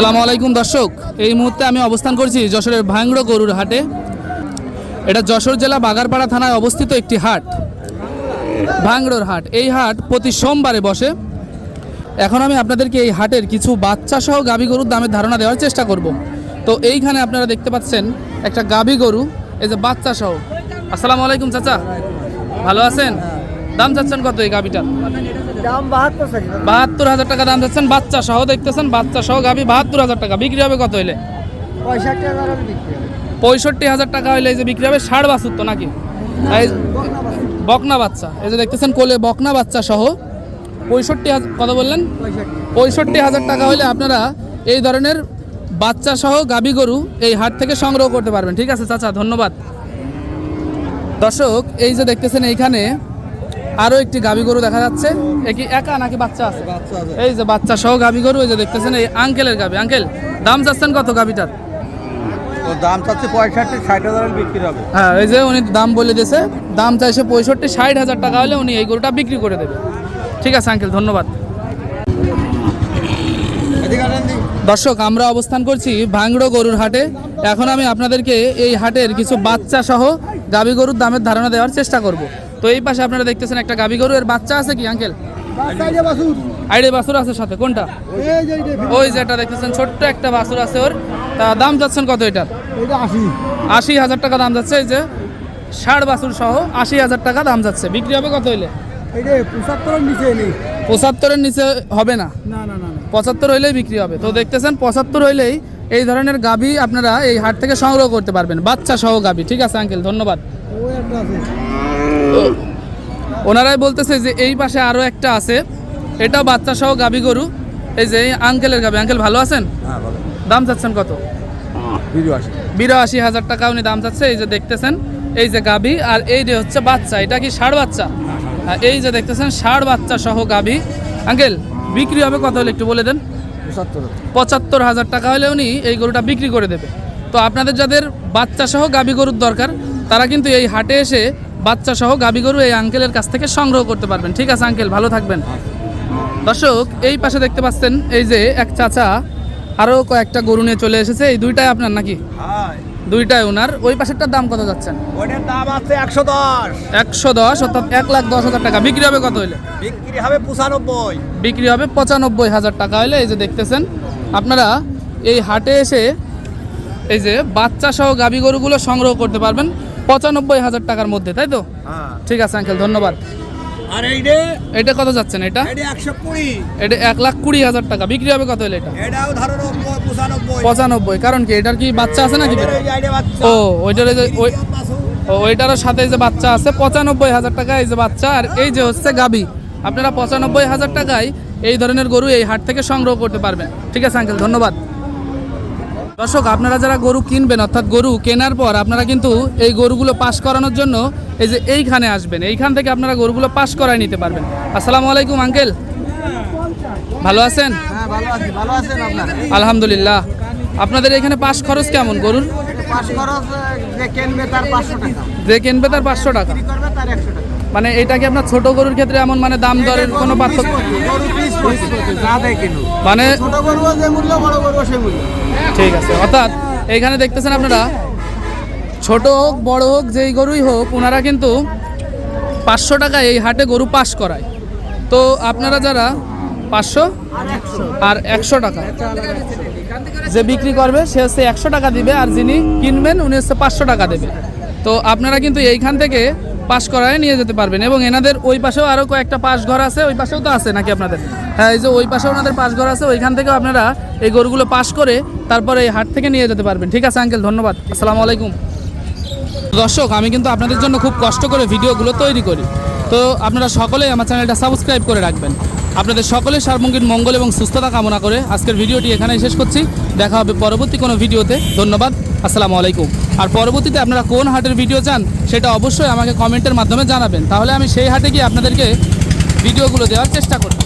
আসসালামু আলাইকুম দর্শক। এই মুহূর্তে আমি অবস্থান করছি যশোরের ভাঙ্গড়ো গরুর হাটে। এটা যশোর জেলা বাগারপাড়া থানায় অবস্থিত একটি হাট, ভাঙ্গড়োর হাট। এই হাট প্রতি সোমবারে বসে। এখন আমি আপনাদেরকে এই হাটের কিছু বাচ্চা সহ গাভী গরুর দামের ধারণা দেওয়ার চেষ্টা করব। তো এইখানে আপনারা দেখতে পাচ্ছেন একটা গাভী গরু, এই যে বাচ্চা সহ আসসালামু আলাইকুম চাচা। ভালো আছেন? দাম চাচ্ছেন কত এই গাভীটার? দাম বাহাত্তর হাজার টাকা দাম যাচ্ছেন বাচ্চা সহ দেখতেছেন বাচ্চা সহ গাভী বাহাত্তর হাজার টাকা। বিক্রি হবে কত হইলে? পঁয়ষট্টি হাজার টাকা হইলে এই যে বিক্রি হবে ষাট বাছুর তো নাকি বকনা বাচ্চা। এই যে দেখতেছেন কোলে বকনা বাচ্চা সহ পঁয়ষট্টি হাজার কত বললেন? পঁয়ষট্টি। হাজার টাকা হলে আপনারা এই ধরনের বাচ্চা সহ গাভী গরু এই হাট থেকে সংগ্রহ করতে পারবেন। ঠিক আছে চাচা ধন্যবাদ। দর্শক এই যে দেখতেছেন এইখানে আরও একটি গাভী গরু দেখা যাচ্ছে। এ কি একা নাকি বাচ্চা আছে? এই যে বাচ্চা সহ গাভী গরু এই যে দেখতেছেন এই আঙ্কেলের গাভী আঙ্কেল দাম চাচ্ছেন কত গাভীটার তো দাম চাচ্ছে পঁয়ষট্টি ষাট হাজার বিক্রি হবে। হ্যাঁ এই যে উনি দাম বলে দিয়েছে দাম চাইছে পঁয়ষট্টি ষাট হাজার টাকা হলে উনি এই গরুটা বিক্রি করে দেবে। ঠিক আছে আঙ্কেল ধন্যবাদ। দর্শক আমরা অবস্থান করছি ভাঙ্গড়ো গরুর হাটে। এখন আমি আপনাদেরকে এই হাটের কিছু বাচ্চা সহ গাভী গরুর দামের ধারণা দেওয়ার চেষ্টা করব। তো এই পাশে আপনারা দেখতেছেন একটা গাভী গরু। এর বাচ্চা আছে কি আঙ্কেল। আইডে বাছুর আছে সাথে কোনটা? ওই যেটা দেখতেছেন ছোট্ট একটা বাছুর আছে ওর। তা দাম যাচ্ছেন কত এটার? আশি। হাজার টাকা দাম যাচ্ছে এই যে ষাট বাছুর সহ আশি হাজার টাকা দাম যাচ্ছে। বিক্রি হবে কত হইলে? পঁচাত্তরের নিচে পঁচাত্তরের নিচে হবে না? না, না, না, না। পঁচাত্তর হইলেই বিক্রি হবে। তো দেখতেছেন পঁচাত্তর হইলেই এই ধরনের গাভী আপনারা এই হাট থেকে সংগ্রহ করতে পারবেন। বাচ্চা সহ গাভী ঠিক আছে আঙ্কেল ধন্যবাদ। ওনারাই বলতেছে যে এই পাশে আরও একটা আছে। এটাও বাচ্চা সহ গাভী গরু। এই যে আঙ্কেলের গাভী। আঙ্কেল ভালো আছেন? দাম চাচ্ছেন কত? বিরাশি। হাজার টাকা উনি দাম চাচ্ছে। এই যে দেখতেছেন এই যে গাভী। আর এই যে হচ্ছে বাচ্চা এটা কি ষাড় বাচ্চা? এই যে দেখতেছেন ষাড় বাচ্চা সহ গাভী। আঙ্কেল বিক্রি হবে কত হলে একটু বলে দেন? পঁচাত্তর। পঁচাত্তর হাজার টাকা হলে উনি এই গরুটা বিক্রি করে দেবে। তো আপনাদের যাদের বাচ্চা সহ গাভী গরুর দরকার তারা কিন্তু এই হাটে এসে বাচ্চা সহ গাভী গরু এই আঙ্কেলের কাছ থেকে সংগ্রহ করতে পারবেন। ঠিক আছে আঙ্কেল ভালো থাকবেন। দর্শক এই পাশে দেখতে পাচ্ছেন এই যে এক চাচা আরও কয়েকটা গরু নিয়ে চলে এসেছে। এই দুইটাই আপনার নাকি? দুইটাই ওনার। ওই পাশেরটার দাম কত যাচ্ছেন? ওইটার দাম আছে একশো দশ। একশো দশ অর্থাৎ এক লাখ দশ হাজার টাকা। বিক্রি হবে কত হইলে? বিক্রি হবে পঁচানব্বই। বিক্রি হবে পঁচানব্বই হাজার টাকা হলে এই যে দেখতেছেন আপনারা এই হাটে এসে এই যে বাচ্চা সহ গাভী গরুগুলো সংগ্রহ করতে পারবেন। পঁচানব্বই হাজার টাকার মধ্যে তাই তো? হ্যাঁ। ঠিক আছে আঙ্কেল ধন্যবাদ। আর এইটা এটা কত যাচ্ছেন এটা? এটা একশো কুড়ি। এটা এক লাখ কুড়ি হাজার টাকা। বিক্রি হবে কত হলে এটা? এটাও ধরো পঁচানব্বই। কারণ কি এটার কি বাচ্চা আছে নাকি। ও ওইটার ওই ওইটারও সাথে এই যে বাচ্চা আছে পঁচানব্বই হাজার টাকা এই যে বাচ্চা। আর এই যে হচ্ছে গাবি আপনারা পঁচানব্বই হাজার টাকায় এই ধরনের গরু এই হাট থেকে সংগ্রহ করতে পারবেন। ঠিক আছে আঙ্কেল ধন্যবাদ। দর্শক আপনারা যারা গরু কিনবেন অর্থাৎ গরু কেনার পর আপনারা কিন্তু এই গরুগুলো পাস করানোর জন্য এই যে এইখানে আসবেন। এইখান থেকে আপনারা গরুগুলো পাস করায় নিতে পারবেন। আসসালামু আলাইকুম আঙ্কেল। ভালো আছেন? হ্যাঁ আলহামদুলিল্লাহ। আপনাদের এখানে পাস খরচ কেমন গরুর? যে কিনবে তার পাঁচশো টাকা। যে কিনবে তার পাঁচশো টাকা। মানে এটা কি আপনার ছোট গরুর ক্ষেত্রে এমন মানে দাম দরের কোনো পার্থক্য? মানে ছোট গরু যে মূল্য বড় গরু সেই মূল্য। ঠিক আছে অর্থাৎ এইখানে দেখতেছেন আপনারা ছোট হোক বড় হোক যেই গরুই হোক ওনারা কিন্তু পাঁচশো টাকা এই হাটে গরু পাস করায়। তো আপনারা যারা পাঁচশো আর একশো টাকা যে বিক্রি করবে সে হচ্ছে একশো টাকা দিবে আর যিনি কিনবেন উনি হচ্ছে পাঁচশো টাকা দেবে। তো আপনারা কিন্তু এইখান থেকে পাস করায় নিয়ে যেতে পারবেন। এবং এনাদের ওই পাশেও আরও কয়েকটা পাশ ঘর আছে, ওই পাশেও তো আছে নাকি আপনাদের? হ্যাঁ এই যে ওই পাশেও ওনাদের পাশ ঘর আছে, ওইখান থেকেও আপনারা এই গরুগুলো পাশ করে তারপরে এই হাট থেকে নিয়ে যেতে পারবেন। ঠিক আছে, আঙ্কেল, ধন্যবাদ। আসসালামু আলাইকুম। দর্শক, আমি কিন্তু আপনাদের জন্য খুব কষ্ট করে ভিডিওগুলো তৈরি করি। তো আপনারা সকলেই আমার চ্যানেলটা সাবস্ক্রাইব করে রাখবেন। আপনাদের সকলের সার্বঙ্গীন মঙ্গল এবং সুস্থতা কামনা করে আজকের ভিডিওটি এখানেই শেষ করছি। দেখা হবে পরবর্তী কোনো ভিডিওতে। ধন্যবাদ। আসসালামু আলাইকুম। আর পরবর্তীতে আপনারা কোন হাটের ভিডিও চান, সেটা অবশ্যই আমাকে কমেন্টের মাধ্যমে জানাবেন। তাহলে আমি সেই হাটে গিয়ে আপনাদেরকে ভিডিওগুলো দেওয়ার চেষ্টা করব।